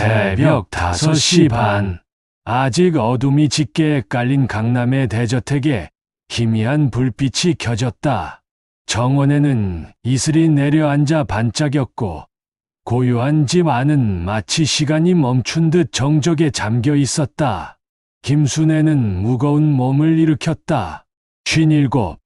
새벽 5시 반. 아직 어둠이 짙게 깔린 강남의 대저택에 희미한 불빛이 켜졌다. 정원에는 이슬이 내려앉아 반짝였고 고요한 집 안은 마치 시간이 멈춘 듯 정적에 잠겨 있었다. 김순애는 무거운 몸을 일으켰다. 쉰일곱,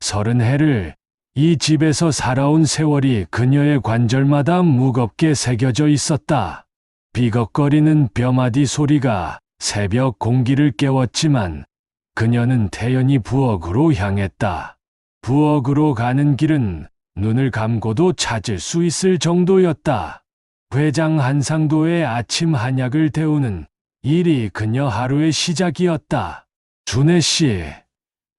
서른 해를 이 집에서 살아온 세월이 그녀의 관절마다 무겁게 새겨져 있었다. 비걱거리는 뼈마디 소리가 새벽 공기를 깨웠지만 그녀는 태연히 부엌으로 향했다. 부엌으로 가는 길은 눈을 감고도 찾을 수 있을 정도였다. 회장 한상도의 아침 한약을 데우는 일이 그녀 하루의 시작이었다. 준혜 씨,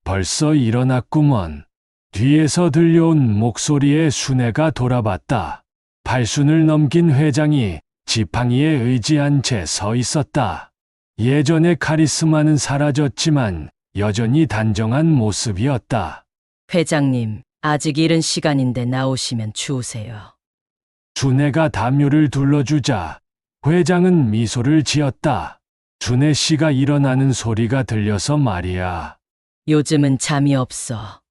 벌써 일어났구먼. 뒤에서 들려온 목소리에 순애가 돌아봤다. 팔순을 넘긴 회장이 지팡이에 의지한 채 서 있었다. 예전의 카리스마는 사라졌지만 여전히 단정한 모습이었다. 회장님, 아직 이른 시간인데 나오시면 주우세요. 준혜가 담요를 둘러주자 회장은 미소를 지었다. 준혜 씨가 일어나는 소리가 들려서 말이야. 요즘은 잠이 없어.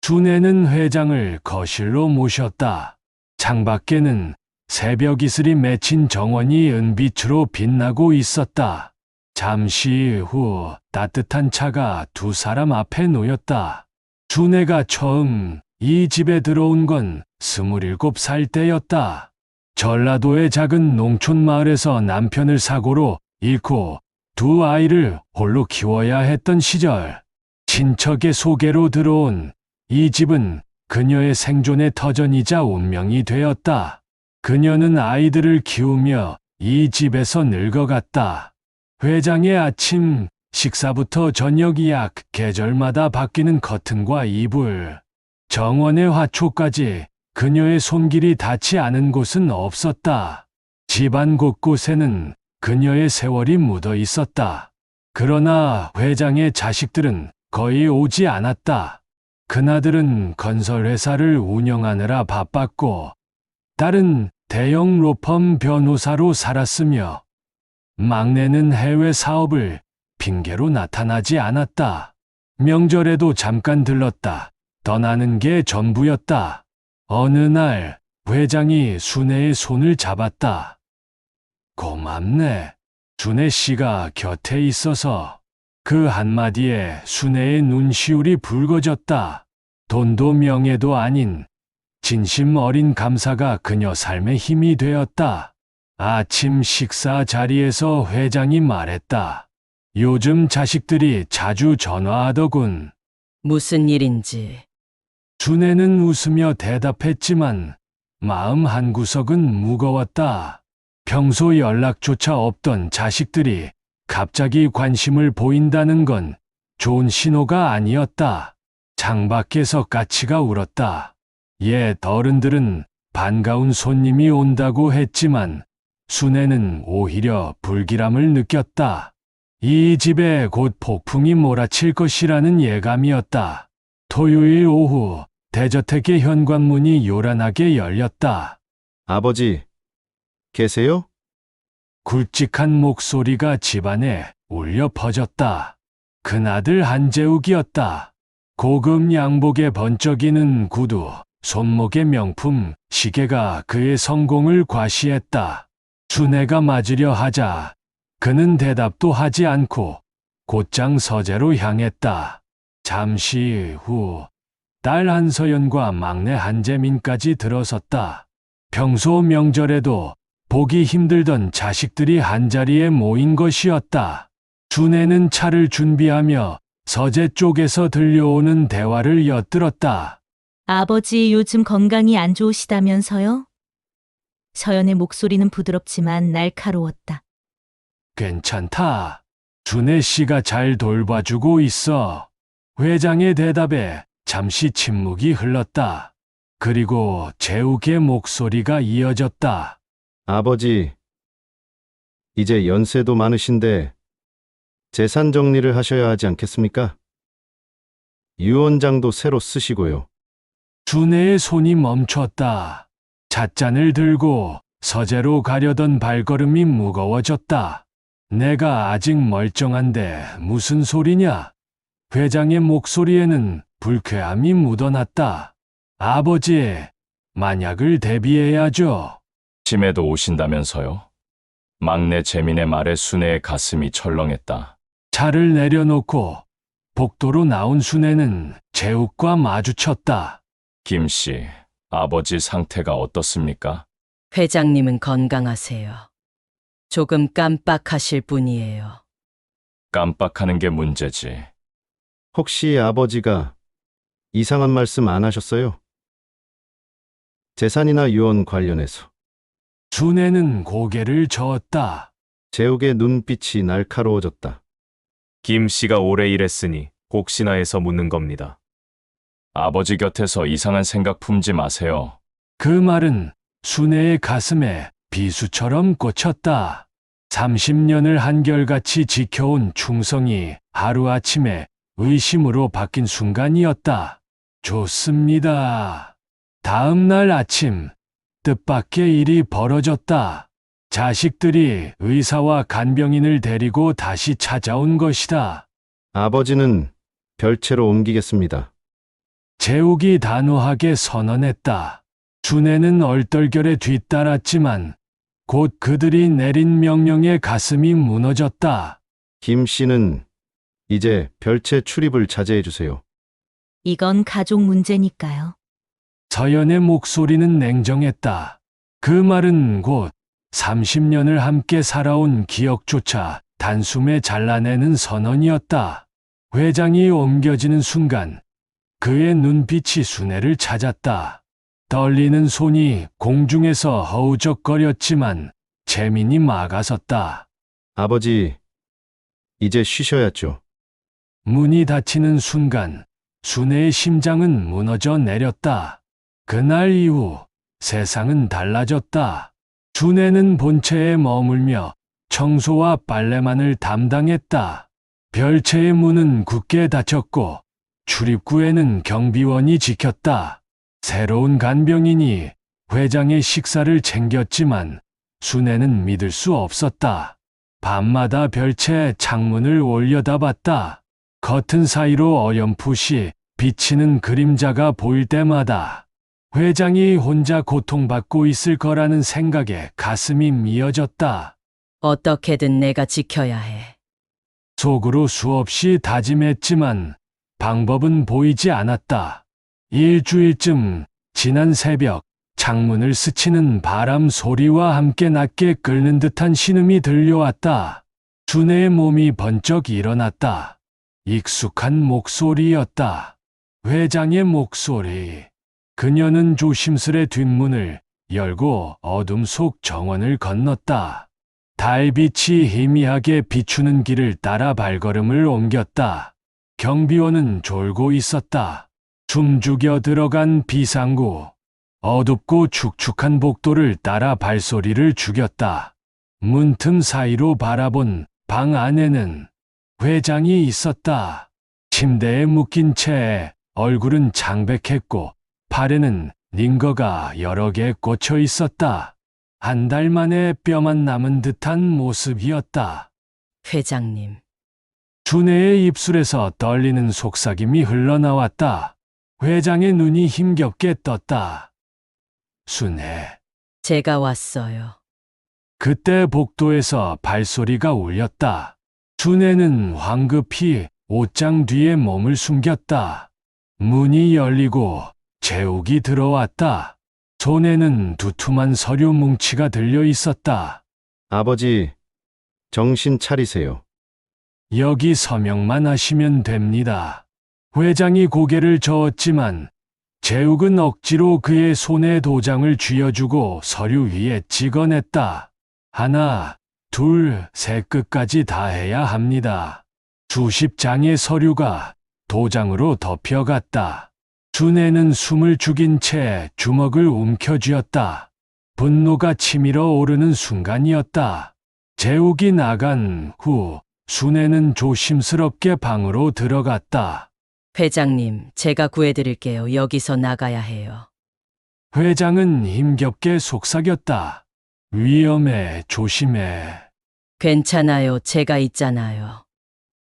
준혜는 회장을 거실로 모셨다. 창밖에는 새벽 이슬이 맺힌 정원이 은빛으로 빛나고 있었다. 잠시 후 따뜻한 차가 두 사람 앞에 놓였다. 준혜가 처음 이 집에 들어온 건 스물일곱 살 때였다. 전라도의 작은 농촌 마을에서 남편을 사고로 잃고 두 아이를 홀로 키워야 했던 시절. 친척의 소개로 들어온 이 집은 그녀의 생존의 터전이자 운명이 되었다. 그녀는 아이들을 키우며 이 집에서 늙어갔다. 회장의 아침 식사부터 저녁 약 계절마다 바뀌는 커튼과 이불, 정원의 화초까지 그녀의 손길이 닿지 않은 곳은 없었다. 집안 곳곳에는 그녀의 세월이 묻어 있었다. 그러나 회장의 자식들은 거의 오지 않았다. 그나들은 건설회사를 운영하느라 바빴고, 딸은 대형 로펌 변호사로 살았으며, 막내는 해외 사업을 핑계로 나타나지 않았다. 명절에도 잠깐 들렀다. 떠나는 게 전부였다. 어느 날 회장이 순애의 손을 잡았다. 고맙네. 준혜 씨가 곁에 있어서 그 한마디에 순애의 눈시울이 붉어졌다. 돈도 명예도 아닌 진심 어린 감사가 그녀 삶의 힘이 되었다. 아침 식사 자리에서 회장이 말했다. 요즘 자식들이 자주 전화하더군. 무슨 일인지. 준혜는 웃으며 대답했지만 마음 한구석은 무거웠다. 평소 연락조차 없던 자식들이 갑자기 관심을 보인다는 건 좋은 신호가 아니었다. 창밖에서 까치가 울었다. 옛 어른들은 반가운 손님이 온다고 했지만 순애는 오히려 불길함을 느꼈다. 이 집에 곧 폭풍이 몰아칠 것이라는 예감이었다. 토요일 오후 대저택의 현관문이 요란하게 열렸다. 아버지, 계세요? 굵직한 목소리가 집안에 울려 퍼졌다. 큰아들 한재욱이었다. 고급 양복에 번쩍이는 구두, 손목의 명품, 시계가 그의 성공을 과시했다. 준혜가 맞으려 하자 그는 대답도 하지 않고 곧장 서재로 향했다. 잠시 후 딸 한서연과 막내 한재민까지 들어섰다. 평소 명절에도 보기 힘들던 자식들이 한자리에 모인 것이었다. 준혜는 차를 준비하며 서재 쪽에서 들려오는 대화를 엿들었다. 아버지 요즘 건강이 안 좋으시다면서요? 서연의 목소리는 부드럽지만 날카로웠다. 괜찮다. 준혜 씨가 잘 돌봐주고 있어. 회장의 대답에 잠시 침묵이 흘렀다. 그리고 재욱의 목소리가 이어졌다. 아버지, 이제 연세도 많으신데 재산 정리를 하셔야 하지 않겠습니까? 유언장도 새로 쓰시고요. 준혜의 손이 멈췄다. 찻잔을 들고 서재로 가려던 발걸음이 무거워졌다. 내가 아직 멀쩡한데 무슨 소리냐? 회장의 목소리에는 불쾌함이 묻어났다. 아버지, 만약을 대비해야죠. 심에도 오신다면서요? 막내 재민의 말에 순애의 가슴이 철렁했다. 차를 내려놓고 복도로 나온 순애는 재욱과 마주쳤다. 김 씨, 아버지 상태가 어떻습니까? 회장님은 건강하세요. 조금 깜빡하실 뿐이에요. 깜빡하는 게 문제지. 혹시 아버지가 이상한 말씀 안 하셨어요? 재산이나 유언 관련해서. 순애는 고개를 저었다. 재욱의 눈빛이 날카로워졌다. 김 씨가 오래 일했으니 혹시나 해서 묻는 겁니다. 아버지 곁에서 이상한 생각 품지 마세요. 그 말은 순애의 가슴에 비수처럼 꽂혔다. 30년을 한결같이 지켜온 충성이 하루아침에 의심으로 바뀐 순간이었다. 좋습니다. 다음 날 아침, 뜻밖의 일이 벌어졌다. 자식들이 의사와 간병인을 데리고 다시 찾아온 것이다. 아버지는 별채로 옮기겠습니다. 재욱이 단호하게 선언했다. 준애는 얼떨결에 뒤따랐지만 곧 그들이 내린 명령에 가슴이 무너졌다. 김 씨는 이제 별채 출입을 자제해 주세요. 이건 가족 문제니까요. 서연의 목소리는 냉정했다. 그 말은 곧 30년을 함께 살아온 기억조차 단숨에 잘라내는 선언이었다. 회장이 옮겨지는 순간 그의 눈빛이 순애를 찾았다. 떨리는 손이 공중에서 허우적거렸지만 재민이 막아섰다. 아버지, 이제 쉬셔야죠. 문이 닫히는 순간 순애의 심장은 무너져 내렸다. 그날 이후 세상은 달라졌다. 준애는 본체에 머물며 청소와 빨래만을 담당했다. 별채의 문은 굳게 닫혔고 출입구에는 경비원이 지켰다. 새로운 간병인이 회장의 식사를 챙겼지만 순애는 믿을 수 없었다. 밤마다 별채 창문을 올려다봤다. 커튼 사이로 어렴풋이 비치는 그림자가 보일 때마다 회장이 혼자 고통받고 있을 거라는 생각에 가슴이 미어졌다. 어떻게든 내가 지켜야 해. 속으로 수없이 다짐했지만 방법은 보이지 않았다. 일주일쯤 지난 새벽 창문을 스치는 바람 소리와 함께 낮게 끓는 듯한 신음이 들려왔다. 준혜의 몸이 번쩍 일어났다. 익숙한 목소리였다. 회장의 목소리. 그녀는 조심스레 뒷문을 열고 어둠 속 정원을 건넜다. 달빛이 희미하게 비추는 길을 따라 발걸음을 옮겼다. 경비원은 졸고 있었다. 숨죽여 들어간 비상구. 어둡고 축축한 복도를 따라 발소리를 죽였다. 문틈 사이로 바라본 방 안에는 회장이 있었다. 침대에 묶인 채 얼굴은 창백했고 팔에는 링거가 여러 개 꽂혀 있었다. 한 달 만에 뼈만 남은 듯한 모습이었다. 회장님, 준혜의 입술에서 떨리는 속삭임이 흘러나왔다. 회장의 눈이 힘겹게 떴다. 순혜. 제가 왔어요. 그때 복도에서 발소리가 울렸다. 준혜는 황급히 옷장 뒤에 몸을 숨겼다. 문이 열리고 재욱이 들어왔다. 손에는 두툼한 서류 뭉치가 들려 있었다. 아버지, 정신 차리세요. 여기 서명만 하시면 됩니다. 회장이 고개를 저었지만 재욱은 억지로 그의 손에 도장을 쥐어주고 서류 위에 찍어냈다. 하나, 둘, 세 끝까지 다 해야 합니다. 수십 장의 서류가 도장으로 덮여갔다. 준혜는 숨을 죽인 채 주먹을 움켜쥐었다. 분노가 치밀어 오르는 순간이었다. 재욱이 나간 후 순애는 조심스럽게 방으로 들어갔다. 회장님, 제가 구해드릴게요. 여기서 나가야 해요. 회장은 힘겹게 속삭였다. 위험해, 조심해. 괜찮아요. 제가 있잖아요.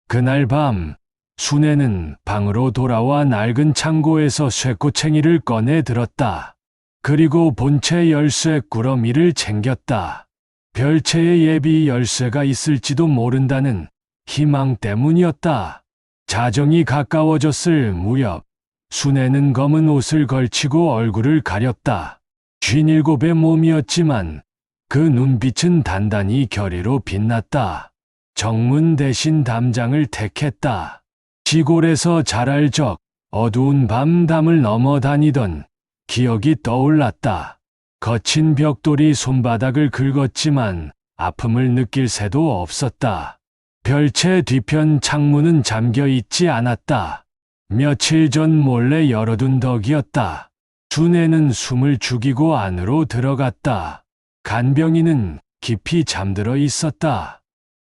그날 밤, 순애는 방으로 돌아와 낡은 창고에서 쇠꼬챙이를 꺼내 들었다. 그리고 본체 열쇠 꾸러미를 챙겼다. 별채의 예비 열쇠가 있을지도 모른다는 희망 때문이었다. 자정이 가까워졌을 무렵, 순애는 검은 옷을 걸치고 얼굴을 가렸다. 쥐일곱의 몸이었지만 그 눈빛은 단단히 결의로 빛났다. 정문 대신 담장을 택했다. 시골에서 자랄 적 어두운 밤 담을 넘어 다니던 기억이 떠올랐다. 거친 벽돌이 손바닥을 긁었지만 아픔을 느낄 새도 없었다. 별채 뒤편 창문은 잠겨 있지 않았다. 며칠 전 몰래 열어둔 덕이었다. 준애는 숨을 죽이고 안으로 들어갔다. 간병인은 깊이 잠들어 있었다.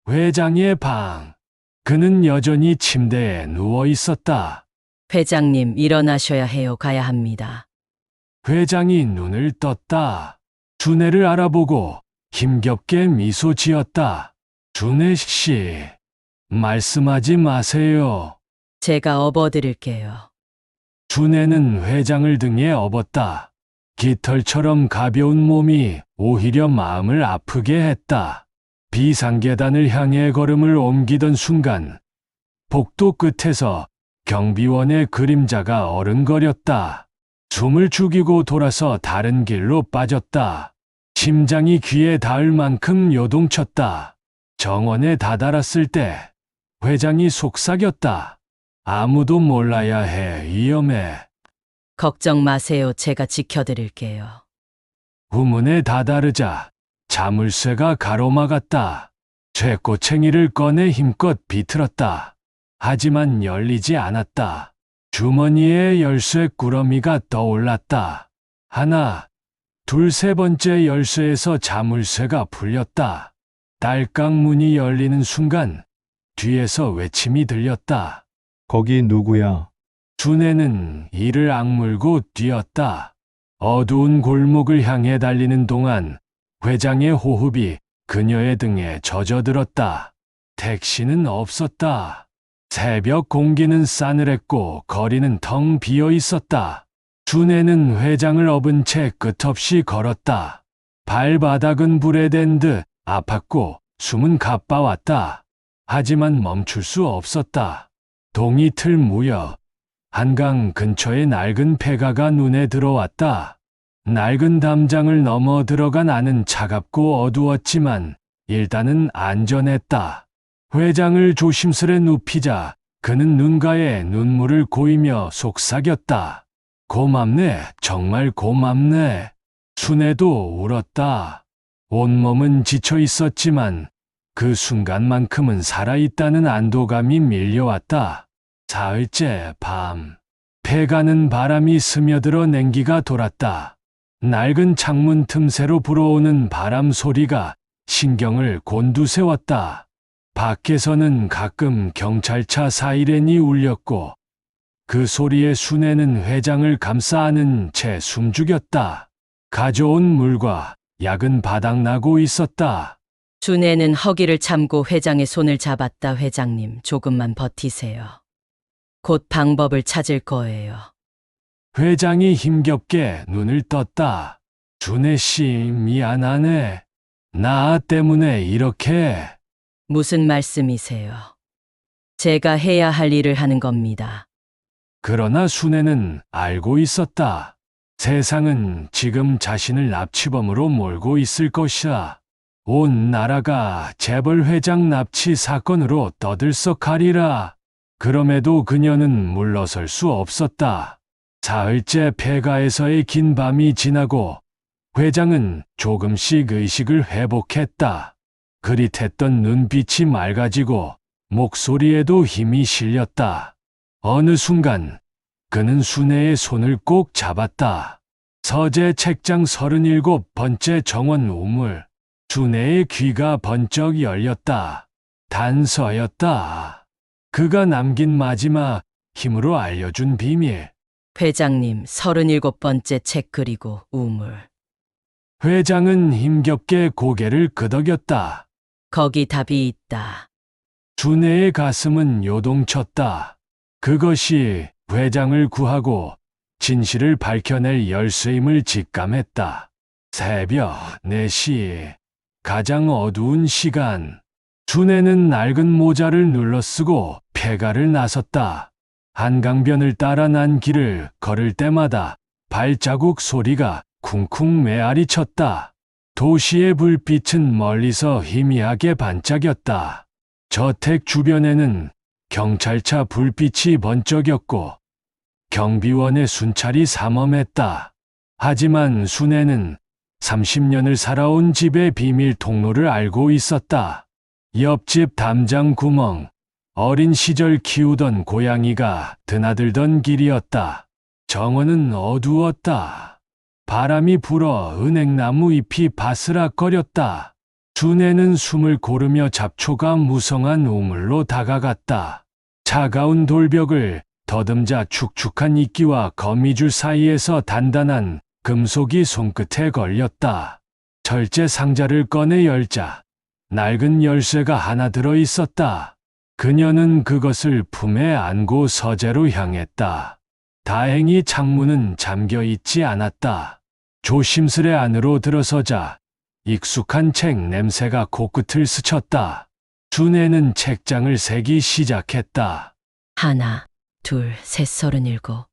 회장의 방. 그는 여전히 침대에 누워 있었다. 회장님, 일어나셔야 해요. 가야 합니다. 회장이 눈을 떴다. 준애를 알아보고 힘겹게 미소 지었다. 준애 씨, 말씀하지 마세요. 제가 업어드릴게요. 준애는 회장을 등에 업었다. 깃털처럼 가벼운 몸이 오히려 마음을 아프게 했다. 비상계단을 향해 걸음을 옮기던 순간, 복도 끝에서 경비원의 그림자가 어른거렸다. 숨을 죽이고 돌아서 다른 길로 빠졌다. 심장이 귀에 닿을 만큼 요동쳤다. 정원에 다다랐을 때 회장이 속삭였다. 아무도 몰라야 해, 위험해. 걱정 마세요. 제가 지켜드릴게요. 후문에 다다르자 자물쇠가 가로막았다. 쇠꼬챙이를 꺼내 힘껏 비틀었다. 하지만 열리지 않았다. 주머니에 열쇠 꾸러미가 떠올랐다. 하나, 둘, 세 번째 열쇠에서 자물쇠가 풀렸다. 딸깍 문이 열리는 순간 뒤에서 외침이 들렸다. 거기 누구야? 준애는 이를 악물고 뛰었다. 어두운 골목을 향해 달리는 동안 회장의 호흡이 그녀의 등에 젖어들었다. 택시는 없었다. 새벽 공기는 싸늘했고 거리는 텅 비어 있었다. 준애는 회장을 업은 채 끝없이 걸었다. 발바닥은 불에 댄 듯 아팠고 숨은 가빠왔다. 하지만 멈출 수 없었다. 동이 틀 무렵 한강 근처의 낡은 폐가가 눈에 들어왔다. 낡은 담장을 넘어 들어간 안은 차갑고 어두웠지만 일단은 안전했다. 회장을 조심스레 눕히자 그는 눈가에 눈물을 고이며 속삭였다. 고맙네, 정말 고맙네. 순애도 울었다. 온몸은 지쳐 있었지만 그 순간만큼은 살아있다는 안도감이 밀려왔다. 사흘째 밤. 패가는 바람이 스며들어 냉기가 돌았다. 낡은 창문 틈새로 불어오는 바람 소리가 신경을 곤두세웠다. 밖에서는 가끔 경찰차 사이렌이 울렸고 그 소리에 순애는 회장을 감싸 안은 채 숨죽였다. 가져온 물과 약은 바닥나고 있었다. 준애는 허기를 참고 회장의 손을 잡았다. 회장님, 조금만 버티세요. 곧 방법을 찾을 거예요. 회장이 힘겹게 눈을 떴다. 준혜 씨, 미안하네. 나 때문에 이렇게. 무슨 말씀이세요? 제가 해야 할 일을 하는 겁니다. 그러나 순애는 알고 있었다. 세상은 지금 자신을 납치범으로 몰고 있을 것이다. 온 나라가 재벌 회장 납치 사건으로 떠들썩하리라. 그럼에도 그녀는 물러설 수 없었다. 사흘째 폐가에서의 긴 밤이 지나고 회장은 조금씩 의식을 회복했다. 그릿했던 눈빛이 맑아지고 목소리에도 힘이 실렸다. 어느 순간 그는 순애의 손을 꼭 잡았다. 서재 책장 37번째 정원 우물. 순애의 귀가 번쩍 열렸다. 단서였다. 그가 남긴 마지막 힘으로 알려준 비밀. 회장님, 37번째 책 그리고 우물. 회장은 힘겹게 고개를 끄덕였다. 거기 답이 있다. 준혜의 가슴은 요동쳤다. 그것이 회장을 구하고 진실을 밝혀낼 열쇠임을 직감했다. 새벽 4시 가장 어두운 시간. 준혜는 낡은 모자를 눌러쓰고 폐가를 나섰다. 한강변을 따라 난 길을 걸을 때마다 발자국 소리가 쿵쿵 메아리 쳤다. 도시의 불빛은 멀리서 희미하게 반짝였다. 저택 주변에는 경찰차 불빛이 번쩍였고 경비원의 순찰이 삼엄했다. 하지만 순애는 30년을 살아온 집의 비밀 통로를 알고 있었다. 옆집 담장 구멍, 어린 시절 키우던 고양이가 드나들던 길이었다. 정원은 어두웠다. 바람이 불어 은행나무 잎이 바스락거렸다. 준애는 숨을 고르며 잡초가 무성한 우물로 다가갔다. 차가운 돌벽을 더듬자 축축한 이끼와 거미줄 사이에서 단단한 금속이 손끝에 걸렸다. 절제 상자를 꺼내 열자 낡은 열쇠가 하나 들어 있었다. 그녀는 그것을 품에 안고 서재로 향했다. 다행히 창문은 잠겨 있지 않았다. 조심스레 안으로 들어서자 익숙한 책 냄새가 코끝을 스쳤다. 준애는 책장을 세기 시작했다. 하나, 둘, 셋, 서른일곱.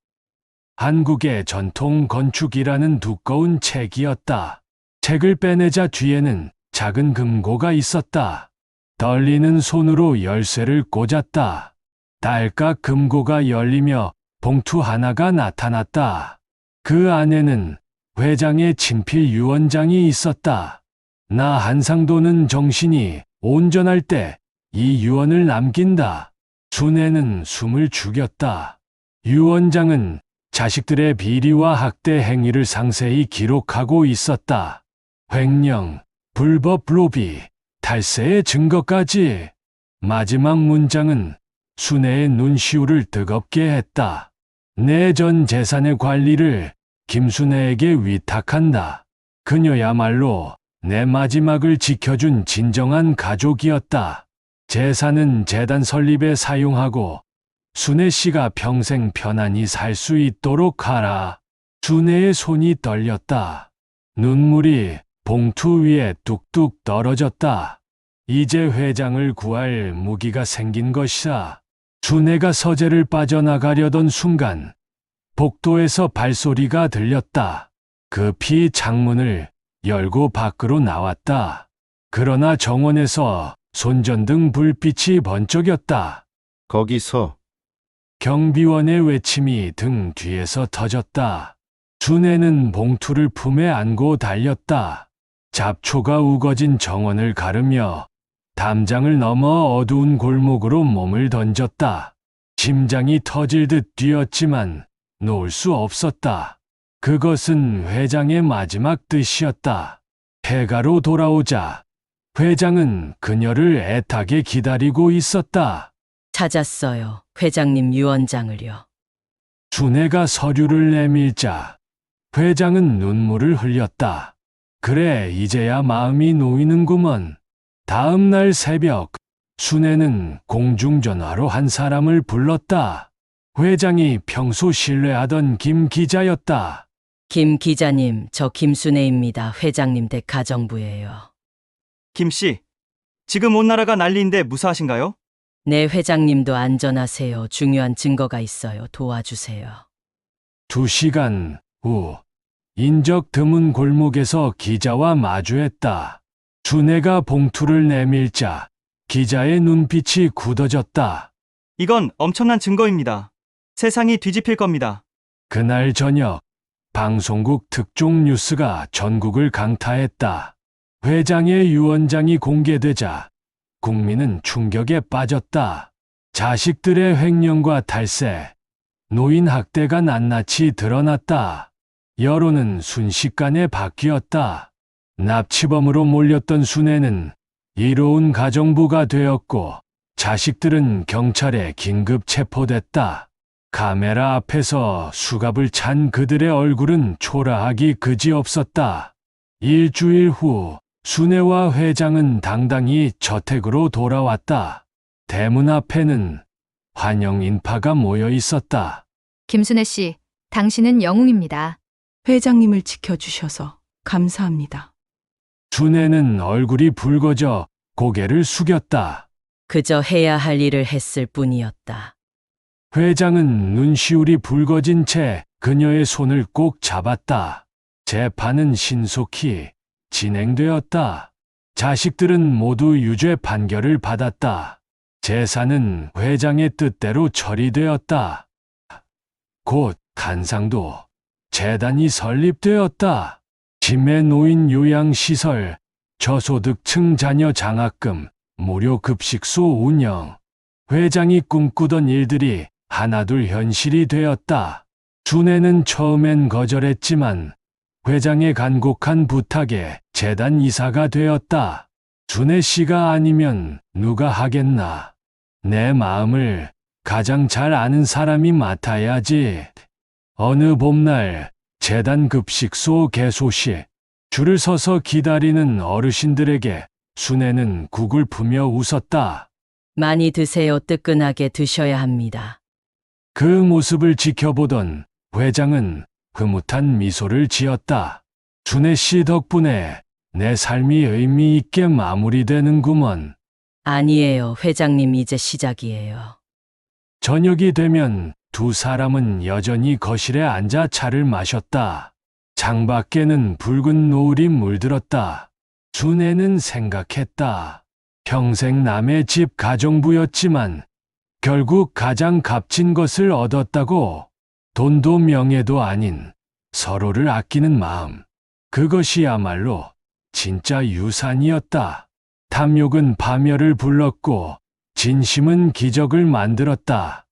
한국의 전통 건축이라는 두꺼운 책이었다. 책을 빼내자 뒤에는 작은 금고가 있었다. 떨리는 손으로 열쇠를 꽂았다. 딸깍 금고가 열리며 봉투 하나가 나타났다. 그 안에는 회장의 친필 유언장이 있었다. 나 한상도는 정신이 온전할 때 이 유언을 남긴다. 준애는 숨을 죽였다. 유언장은 자식들의 비리와 학대 행위를 상세히 기록하고 있었다. 횡령, 불법 로비, 탈세의 증거까지. 마지막 문장은 순애의 눈시울을 뜨겁게 했다. 내 전 재산의 관리를 김순애에게 위탁한다. 그녀야말로 내 마지막을 지켜준 진정한 가족이었다. 재산은 재단 설립에 사용하고 순애 씨가 평생 편안히 살 수 있도록 하라. 순애의 손이 떨렸다. 눈물이 봉투 위에 뚝뚝 떨어졌다. 이제 회장을 구할 무기가 생긴 것이다. 준애가 서재를 빠져나가려던 순간 복도에서 발소리가 들렸다. 급히 창문을 열고 밖으로 나왔다. 그러나 정원에서 손전등 불빛이 번쩍였다. 거기서 경비원의 외침이 등 뒤에서 터졌다. 준애는 봉투를 품에 안고 달렸다. 잡초가 우거진 정원을 가르며 담장을 넘어 어두운 골목으로 몸을 던졌다. 심장이 터질 듯 뛰었지만 놓을 수 없었다. 그것은 회장의 마지막 뜻이었다. 해가로 돌아오자 회장은 그녀를 애타게 기다리고 있었다. 찾았어요. 회장님 유언장을요. 준애가 서류를 내밀자 회장은 눈물을 흘렸다. 그래, 이제야 마음이 놓이는구먼. 다음 날 새벽, 순애는 공중전화로 한 사람을 불렀다. 회장이 평소 신뢰하던 김 기자였다. 김 기자님, 저 김순애입니다. 회장님 댁 가정부예요. 김 씨, 지금 온 나라가 난리인데 무사하신가요? 네, 회장님도 안전하세요. 중요한 증거가 있어요. 도와주세요. 두 시간 후, 인적 드문 골목에서 기자와 마주했다. 준애가 봉투를 내밀자 기자의 눈빛이 굳어졌다. 이건 엄청난 증거입니다. 세상이 뒤집힐 겁니다. 그날 저녁 방송국 특종 뉴스가 전국을 강타했다. 회장의 유언장이 공개되자 국민은 충격에 빠졌다. 자식들의 횡령과 탈세, 노인 학대가 낱낱이 드러났다. 여론은 순식간에 바뀌었다. 납치범으로 몰렸던 순애는 이로운 가정부가 되었고 자식들은 경찰에 긴급 체포됐다. 카메라 앞에서 수갑을 찬 그들의 얼굴은 초라하기 그지없었다. 일주일 후 순애와 회장은 당당히 저택으로 돌아왔다. 대문 앞에는 환영 인파가 모여 있었다. 김순애 씨, 당신은 영웅입니다. 회장님을 지켜주셔서 감사합니다. 순애는 얼굴이 붉어져 고개를 숙였다. 그저 해야 할 일을 했을 뿐이었다. 회장은 눈시울이 붉어진 채 그녀의 손을 꼭 잡았다. 재판은 신속히 진행되었다. 자식들은 모두 유죄 판결을 받았다. 재산은 회장의 뜻대로 처리되었다. 곧 간상도 재단이 설립되었다. 치매 노인 요양시설, 저소득층 자녀 장학금, 무료 급식소 운영. 회장이 꿈꾸던 일들이 하나둘 현실이 되었다. 준혜는 처음엔 거절했지만 회장의 간곡한 부탁에 재단 이사가 되었다. 준혜 씨가 아니면 누가 하겠나. 내 마음을 가장 잘 아는 사람이 맡아야지. 어느 봄날 재단 급식소 개소식 줄을 서서 기다리는 어르신들에게 순애는 국을 푸며 웃었다. 많이 드세요. 뜨끈하게 드셔야 합니다. 그 모습을 지켜보던 회장은 흐뭇한 미소를 지었다. 준혜 씨 덕분에 내 삶이 의미 있게 마무리되는구먼. 아니에요. 회장님 이제 시작이에요. 저녁이 되면 두 사람은 여전히 거실에 앉아 차를 마셨다. 창밖에는 붉은 노을이 물들었다. 준혜는 생각했다. 평생 남의 집 가정부였지만 결국 가장 값진 것을 얻었다고 돈도 명예도 아닌 서로를 아끼는 마음. 그것이야말로 진짜 유산이었다. 탐욕은 파멸을 불렀고 진심은 기적을 만들었다.